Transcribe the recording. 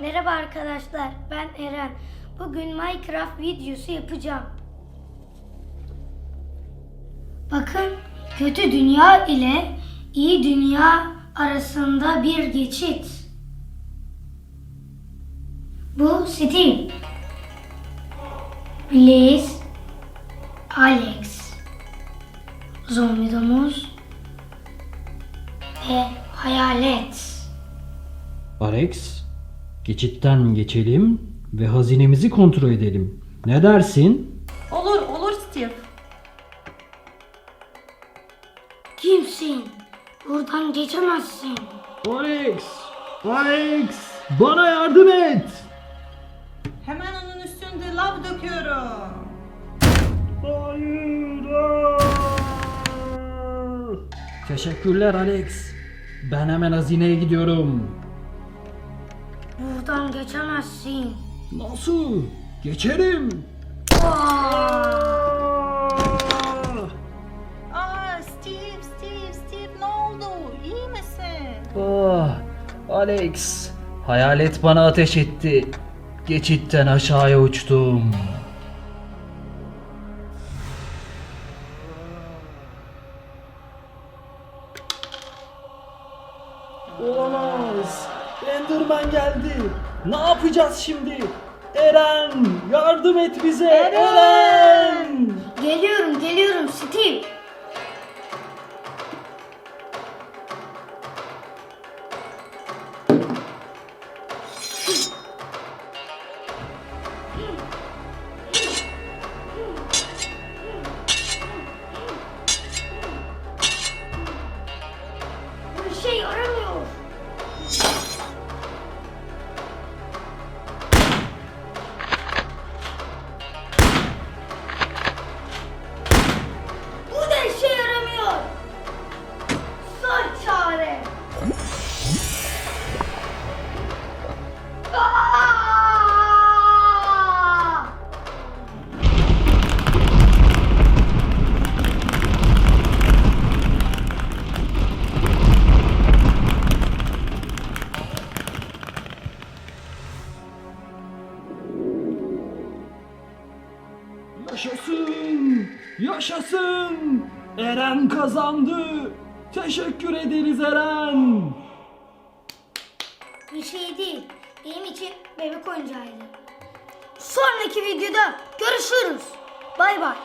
Merhaba arkadaşlar, ben Eren. Bugün Minecraft videosu yapacağım. Bakın, kötü dünya ile iyi dünya arasında bir geçit. Bu Steve. Blaze. Alex. Zombi domuz. Ve hayalet. Alex, geçitten geçelim ve hazinemizi kontrol edelim. Ne dersin? Olur, olur Steve. Kimsin? Buradan geçemezsin. Alex! Alex! Bana yardım et! Hemen onun üstünde lav döküyorum. Hayır! Teşekkürler Alex. Ben hemen hazineye gidiyorum. Buradan geçemezsin. Nasıl? Geçerim. Aa Steve, Steve, Steve ne oldu? İyi misin? Ah, Alex. Hayalet bana ateş etti. Geçitten aşağıya uçtum. Olamaz. Enderman geldi. Ne yapacağız şimdi? Eren, yardım et bize. Eren! Geliyorum, geliyorum Steve. Yaşasın! Yaşasın! Eren kazandı. Teşekkür ederiz Eren. Bir şey değil. Benim için bebek oyuncağıydı. Sonraki videoda görüşürüz. Bay bay.